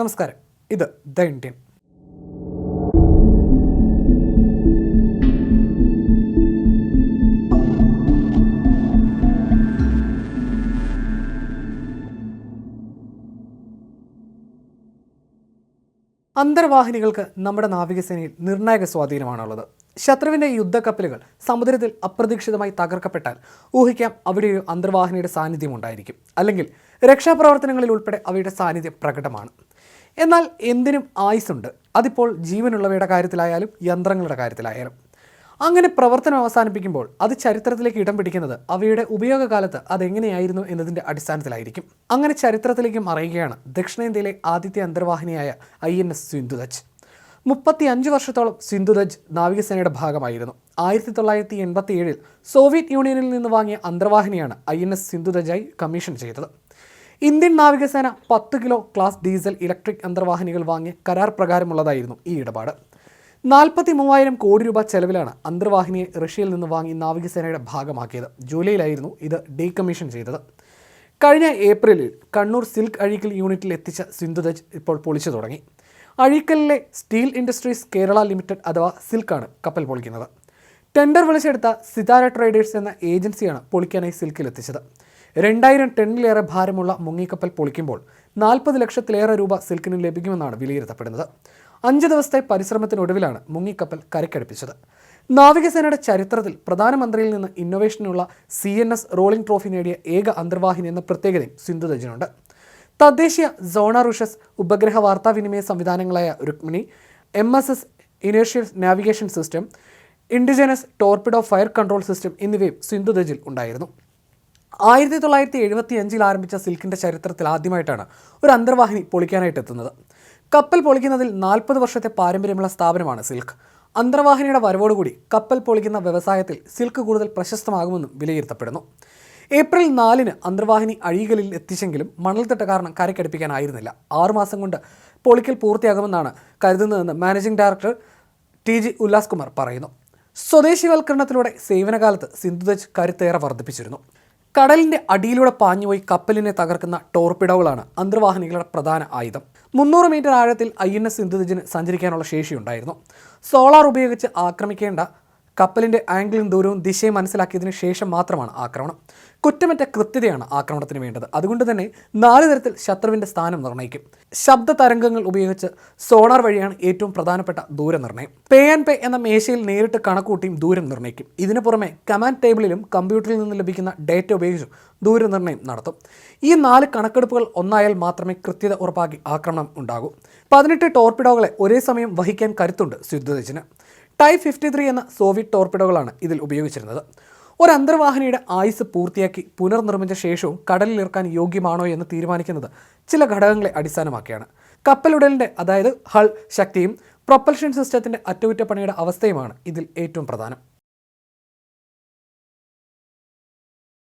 നമസ്കാരം. ഇത് the Indian. അന്തർവാഹിനികൾക്ക് നമ്മുടെ നാവികസേനയിൽ നിർണായക സ്വാധീനമാണുള്ളത്. ശത്രുവിന്റെ യുദ്ധക്കപ്പലുകൾ സമുദ്രത്തിൽ അപ്രതീക്ഷിതമായി തകർക്കപ്പെട്ടാൽ ഊഹിക്കാം അവിടെ ഒരു അന്തർവാഹിനിയുടെ സാന്നിധ്യം ഉണ്ടായിരിക്കും. അല്ലെങ്കിൽ രക്ഷാപ്രവർത്തനങ്ങളിൽ ഉൾപ്പെടെ അവയുടെ സാന്നിധ്യം പ്രകടമാണ്. എന്നാൽ എന്തിനും ആയുസുണ്ട് അതിപ്പോൾ ജീവനുള്ളവയുടെ കാര്യത്തിലായാലും യന്ത്രങ്ങളുടെ കാര്യത്തിലായാലും. അങ്ങനെ പ്രവർത്തനം അവസാനിപ്പിക്കുമ്പോൾ അത് ചരിത്രത്തിലേക്ക് ഇടം പിടിക്കുന്നത് അവയുടെ ഉപയോഗകാലത്ത് അതെങ്ങനെയായിരുന്നു എന്നതിന്റെ അടിസ്ഥാനത്തിലായിരിക്കും. അങ്ങനെ ചരിത്രത്തിലേക്ക് മറയുകയാണ് ദക്ഷിണേന്ത്യയിലെ ആദ്യത്തെ അന്തർവാഹിനിയായ ഐ എൻ എസ് സിന്ധുദജ്. മുപ്പത്തി അഞ്ച് വർഷത്തോളം സിന്ധുദജ് നാവികസേനയുടെ ഭാഗമായിരുന്നു. ആയിരത്തി തൊള്ളായിരത്തി എൺപത്തി ഏഴിൽ സോവിയറ്റ് യൂണിയനിൽ നിന്ന് വാങ്ങിയ അന്തർവാഹിനിയാണ് ഐ എൻ എസ് സിന്ധുദജായി കമ്മീഷൻ ചെയ്തത്. ഇന്ത്യൻ നാവികസേന പത്ത് കിലോ ക്ലാസ് ഡീസൽ ഇലക്ട്രിക് അന്തർവാഹിനികൾ വാങ്ങിയ കരാർ പ്രകാരമുള്ളതായിരുന്നു ഈ ഇടപാട്. നാൽപ്പത്തി മൂവായിരം കോടി രൂപ ചെലവിലാണ് അന്തർവാഹിനിയെ റഷ്യയിൽ നിന്ന് വാങ്ങി നാവികസേനയുടെ ഭാഗമാക്കിയത്. ജൂലൈയിലായിരുന്നു ഇത് ഡീകമ്മീഷൻ ചെയ്തത്. കഴിഞ്ഞ ഏപ്രിലിൽ കണ്ണൂർ സിൽക്ക് അഴീക്കൽ യൂണിറ്റിൽ എത്തിച്ച സിന്ധുദജ് ഇപ്പോൾ പൊളിച്ചു തുടങ്ങി. അഴീക്കലിലെ സ്റ്റീൽ ഇൻഡസ്ട്രീസ് കേരള ലിമിറ്റഡ് അഥവാ സിൽക്കാണ് കപ്പൽ പൊളിക്കുന്നത്. ടെൻഡർ വിളിച്ചെടുത്ത സിതാര ട്രേഡേഴ്സ് എന്ന ഏജൻസിയാണ് പൊളിക്കാനായി സിൽക്കിൽ എത്തിച്ചത് രണ്ടായിരം ടണ്ണിലേറെ ഭാരമുള്ള മുങ്ങിക്കപ്പൽ പൊളിക്കുമ്പോൾ നാൽപ്പത് ലക്ഷത്തിലേറെ രൂപ സിൽക്കിന് ലഭിക്കുമെന്നാണ് വിലയിരുത്തപ്പെടുന്നത്. അഞ്ച് ദിവസത്തെ പരിശ്രമത്തിനൊടുവിലാണ് മുങ്ങിക്കപ്പൽ കരക്കടുപ്പിച്ചത്. നാവികസേനയുടെ ചരിത്രത്തിൽ പ്രധാനമന്ത്രിയിൽ നിന്ന് ഇന്നൊവേഷനുള്ള C N S rolling trophy നേടിയ ഏക അന്തർവാഹിനി എന്ന പ്രത്യേകതയും സിന്ധുദജിനുണ്ട് തദ്ദേശീയ സോണറുഷസ് ഉപഗ്രഹ വാർത്താവിനിമയ സംവിധാനങ്ങളായ Rukmini M S S inertial navigation system indigenous torpedo fire control system എന്നിവയും സിന്ധുദജിൽ ഉണ്ടായിരുന്നു. ആയിരത്തി തൊള്ളായിരത്തി എഴുപത്തി അഞ്ചിൽ ആരംഭിച്ച സിൽക്കിന്റെ ചരിത്രത്തിൽ ആദ്യമായിട്ടാണ് ഒരു അന്തർവാഹിനി പൊളിക്കാനായിട്ട് എത്തുന്നത്. കപ്പൽ പൊളിക്കുന്നതിൽ നാൽപ്പത് വർഷത്തെ പാരമ്പര്യമുള്ള സ്ഥാപനമാണ് സിൽക്ക്. അന്തർവാഹിനിയുടെ വരവോടുകൂടി കപ്പൽ പൊളിക്കുന്ന വ്യവസായത്തിൽ സിൽക്ക് കൂടുതൽ പ്രശസ്തമാകുമെന്നും വിലയിരുത്തപ്പെടുന്നു. ഏപ്രിൽ നാലിന് അന്തർവാഹിനി അഴീകലിൽ എത്തിച്ചെങ്കിലും മണൽത്തിട്ട കാരണം കരക്കടുപ്പിക്കാനായിരുന്നില്ല ആറുമാസം കൊണ്ട് പൊളിക്കൽ പൂർത്തിയാകുമെന്നാണ് കരുതുന്നതെന്ന് managing director T G Ullas Kumar പറയുന്നു. സ്വദേശിവൽക്കരണത്തിലൂടെ സേവനകാലത്ത് സിന്ധുദജ് കരുത്തേറെ വർദ്ധിപ്പിച്ചിരുന്നു. കടലിന്റെ അടിയിലൂടെ പാഞ്ഞുപോയി കപ്പലിനെ തകർക്കുന്ന ടോർപിഡോകളാണ് അന്തർവാഹിനികളുടെ പ്രധാന ആയുധം. മുന്നൂറ് മീറ്റർ ആഴത്തിൽ ഐ എൻ എസ് സിന്ധുദിജിന് സഞ്ചരിക്കാനുള്ള ശേഷിയുണ്ടായിരുന്നു. സോളാർ ഉപയോഗിച്ച് ആക്രമിക്കേണ്ട കപ്പലിന്റെ ആംഗിളും ദൂരവും ദിശയും മനസ്സിലാക്കിയതിനു ശേഷം മാത്രമാണ് ആക്രമണം. കുറ്റമറ്റ കൃത്യതയാണ് ആക്രമണത്തിന് വേണ്ടത്. അതുകൊണ്ട് തന്നെ നാല് തരത്തിൽ ശത്രുവിന്റെ സ്ഥാനം നിർണയിക്കും. ശബ്ദ തരംഗങ്ങൾ ഉപയോഗിച്ച് സോണാർ വഴിയാണ് ഏറ്റവും പ്രധാനപ്പെട്ട ദൂരനിർണയം. പേ ആൻഡ് പേ എന്ന മേശയിൽ നേരിട്ട് കണക്കൂട്ടിയും ദൂരം നിർണയിക്കും. ഇതിനു പുറമെ കമാൻഡ് ടേബിളിലും കമ്പ്യൂട്ടറിൽ നിന്ന് ലഭിക്കുന്ന ഡേറ്റ ഉപയോഗിച്ചും ദൂരനിർണയം നടത്തും. ഈ നാല് കണക്കെടുപ്പുകൾ ഒന്നായാൽ മാത്രമേ കൃത്യത ഉറപ്പാക്കി ആക്രമണം ഉണ്ടാകൂ. പതിനെട്ട് ടോർപിഡോകളെ ഒരേ സമയം വഹിക്കാൻ കരുത്തുണ്ട് സിദ്ധുദജിന് ടൈ ഫിഫ്റ്റി ത്രീ എന്ന സോവിയറ്റ് ടോർപ്പിഡോകളാണ് ഇതിൽ ഉപയോഗിച്ചിരുന്നത്. ഒരു അന്തർവാഹിനിയുടെ ആയുസ് പൂർത്തിയാക്കി പുനർനിർമ്മിച്ച ശേഷവും കടലിൽ ഇറക്കാൻ യോഗ്യമാണോ എന്ന് തീരുമാനിക്കുന്നത് ചില ഘടകങ്ങളെ അടിസ്ഥാനമാക്കിയാണ്. കപ്പലുടലിന്റെ അതായത് ഹൾ ശക്തിയും പ്രൊപ്പൽഷൻ സിസ്റ്റത്തിന്റെ അറ്റകുറ്റപ്പണിയുടെ അവസ്ഥയുമാണ് ഇതിൽ ഏറ്റവും പ്രധാനം.